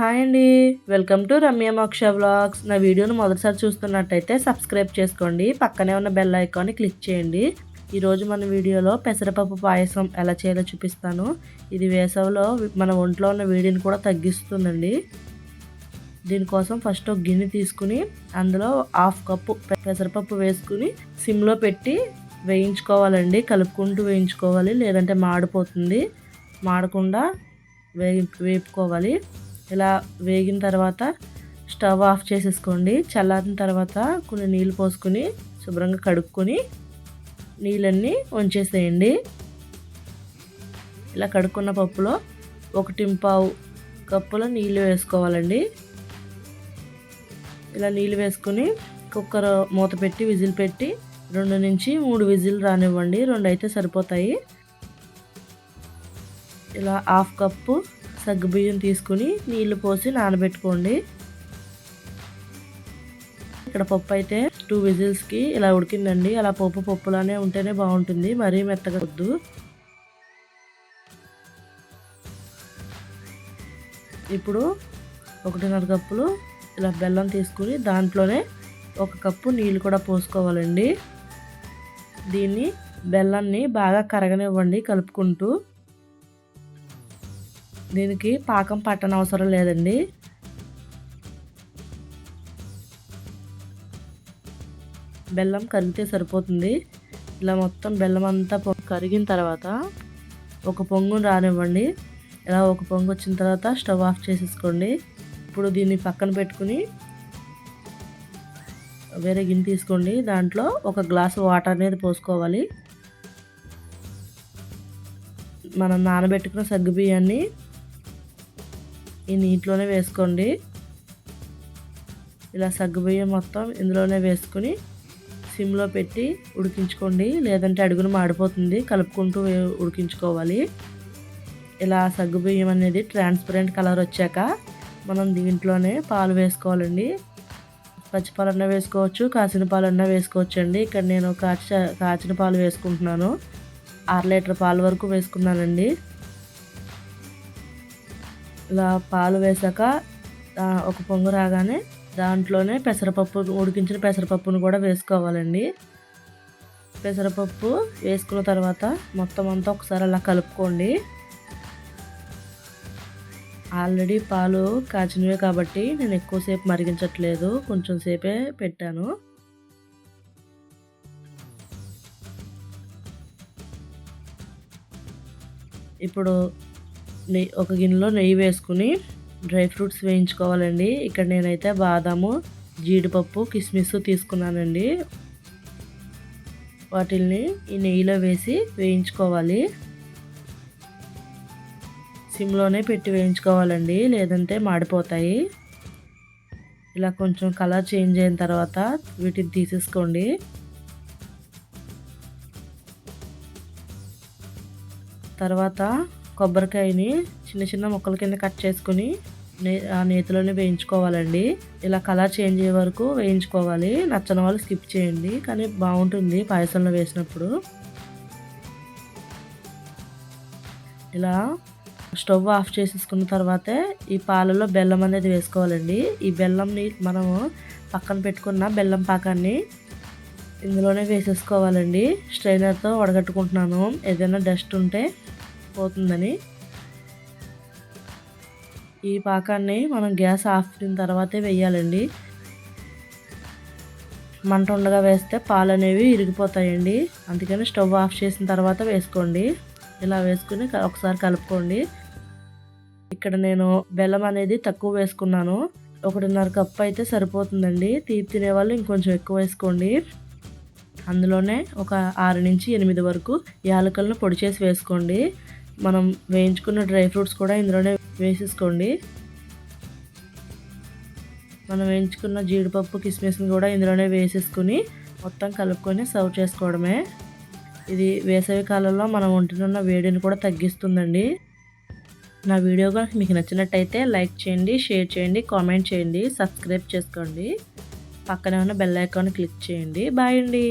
Hi అండి. Welcome to Ramya మోక్ష vlogs. నా వీడియోను మొదటిసారి చూస్తున్నట్టయితే సబ్స్క్రైబ్ చేసుకోండి. పక్కనే ఉన్న బెల్ ఐకాన్ని క్లిక్ చేయండి. ఈరోజు మన వీడియోలో పెసరపప్పు పాయసం ఎలా చేయాలో చూపిస్తాను. ఇది వేసవిలో మన ఒంట్లో ఉన్న వేడిని కూడా తగ్గిస్తుందండి. దీనికోసం ఫస్ట్ ఒక గిన్నె తీసుకుని అందులో హాఫ్ కప్పు పెసరపప్పు వేసుకుని సిమ్లో పెట్టి వేయించుకోవాలండి. కలుపుకుంటూ వేయించుకోవాలి. లేదంటే మాడిపోతుంది. మాడకుండా వేయి వేపుకోవాలి. ఇలా వేగిన తర్వాత స్టవ్ ఆఫ్ చేసేసుకోండి. చల్లారిన తర్వాత కొన్ని నీళ్ళు పోసుకొని శుభ్రంగా కడుక్కొని నీళ్ళన్నీ వంచేసేయండి ఇలా కడుక్కున్న పప్పులో ఒకటి పావు కప్పులో నీళ్ళు వేసుకోవాలండి. ఇలా నీళ్ళు వేసుకుని కుక్కర్ మూత పెట్టి విజిల్ పెట్టి రెండు నుంచి మూడు విజిల్ రానివ్వండి. రెండు అయితే సరిపోతాయి. ఇలా హాఫ్ కప్పు సగ్గుబియ్యం తీసుకుని నీళ్ళు పోసి నానబెట్టుకోండి. ఇక్కడ పప్పు అయితే టూ విజిల్స్కి ఇలా ఉడికిందండి. అలా పప్పు పప్పులానే ఉంటేనే బాగుంటుంది. మరీ మెత్తగా వద్దు. ఇప్పుడు ఒకటిన్నర కప్పులు ఇలా బెల్లం తీసుకుని దాంట్లోనే ఒక కప్పు నీళ్ళు కూడా పోసుకోవాలండి. దీన్ని బెల్లాన్ని బాగా కరగనివ్వండి కలుపుకుంటూ. దీనికి పాకం పట్టనవసరం అవసరం లేదండి. బెల్లం కరిగితే సరిపోతుంది. ఇలా మొత్తం బెల్లం అంతా కరిగిన తర్వాత ఒక పొంగు రానివ్వండి. ఇలా ఒక పొంగు వచ్చిన తర్వాత స్టవ్ ఆఫ్ చేసేసుకోండి. ఇప్పుడు దీన్ని పక్కన పెట్టుకుని వేరే గిన్నె తీసుకోండి. దాంట్లో ఒక గ్లాసు వాటర్ అనేది పోసుకోవాలి. మనం నానబెట్టుకున్న సగ్గు బియ్యాన్ని ఈ నీటిలోనే వేసుకోండి. ఇలా సగ్గుబియ్యం మొత్తం ఇందులోనే వేసుకుని సిమ్లో పెట్టి ఉడికించుకోండి. లేదంటే అడుగును మాడిపోతుంది. కలుపుకుంటూ ఉడికించుకోవాలి. ఇలా సగ్గుబియ్యం అనేది ట్రాన్స్పరెంట్ కలర్ వచ్చాక మనం దీంట్లోనే పాలు వేసుకోవాలండి. పచ్చిపాలన్నా వేసుకోవచ్చు కాసిన పాలన్నా వేసుకోవచ్చు అండి ఇక్కడ నేను కాచి కాచిన పాలు వేసుకుంటున్నాను. అర లీటర్ పాలు వరకు వేసుకున్నానండి. ఇలా పాలు వేసాక ఒక పొంగు రాగానే దాంట్లోనే పెసరపప్పు ఉడికించిన పెసరపప్పును కూడా వేసుకోవాలండి. పెసరపప్పు వేసుకున్న తర్వాత మొత్తం అంతా ఒకసారి అలా కలుపుకోండి. ఆల్రెడీ పాలు కాచినవే కాబట్టి నేను ఎక్కువసేపు మరిగించట్లేదు. కొంచెం సేపే పెట్టాను. ఇప్పుడు నెయ్యి ఒక గిన్నెలో నెయ్యి వేసుకుని డ్రై ఫ్రూట్స్ వేయించుకోవాలండి. ఇక్కడ నేనైతే బాదాము జీడిపప్పు కిస్మిస్ తీసుకున్నానండి. వాటిల్ని ఈ నెయ్యిలో వేసి వేయించుకోవాలి. సిమ్లోనే పెట్టి వేయించుకోవాలండి లేదంటే మాడిపోతాయి. ఇలా కొంచెం కలర్ చేంజ్ అయిన తర్వాత వీటిని తీసేసుకోండి. తర్వాత కొబ్బరికాయని చిన్న చిన్న ముక్కల కింద కట్ చేసుకుని ఆ నేతిలోనే వేయించుకోవాలండి. ఇలా కలర్ చేంజ్ అయ్యే వరకు వేయించుకోవాలి. నచ్చని వాళ్ళు స్కిప్ చేయండి. కానీ బాగుంటుంది పాయసంలో వేసినప్పుడు. ఇలా స్టవ్ ఆఫ్ చేసేసుకున్న తర్వాతే ఈ పాలలో బెల్లం అనేది వేసుకోవాలండి. ఈ బెల్లంని మనము పక్కన పెట్టుకున్న బెల్లం పాకాన్ని ఇందులోనే వేసేసుకోవాలండి. స్ట్రైనర్తో వడగట్టుకుంటున్నాను. ఏదైనా డస్ట్ ఉంటే పోతుందని ఈ పాకాన్ని మనం గ్యాస్ ఆఫ్ అయిన తర్వాతే వేయాలండి. మంట ఉండగా వేస్తే పాలు అనేవి ఇరిగిపోతాయండి. అందుకని స్టవ్ ఆఫ్ చేసిన తర్వాత వేసుకోండి. ఇలా వేసుకుని ఒకసారి కలుపుకోండి. ఇక్కడ నేను బెల్లం అనేది తక్కువ వేసుకున్నాను. ఒకటిన్నర కప్పు అయితే సరిపోతుందండి. తీపి తినేవాళ్ళు ఇంకొంచెం ఎక్కువ వేసుకోండి. అందులోనే ఒక ఆరు నుంచి ఎనిమిది వరకు యాలకలను పొడి చేసి వేసుకోండి. మనం వేయించుకున్న డ్రై ఫ్రూట్స్ కూడా ఇందులోనే వేసేసుకోండి. మనం వేయించుకున్న జీడిపప్పు కిస్మిస్ని కూడా ఇందులోనే వేసేసుకుని మొత్తం కలుపుకొని సర్వ్ చేసుకోవడమే. ఇది వేసవి కాలంలో మనం ఉంటున్న వేడిని కూడా తగ్గిస్తుందండి. నా వీడియో కనుక మీకు నచ్చినట్టయితే లైక్ చేయండి షేర్ చేయండి కామెంట్ చేయండి సబ్స్క్రైబ్ చేసుకోండి. పక్కనే ఉన్న బెల్ ఐకాన్ క్లిక్ చేయండి. బాయ్ అండి.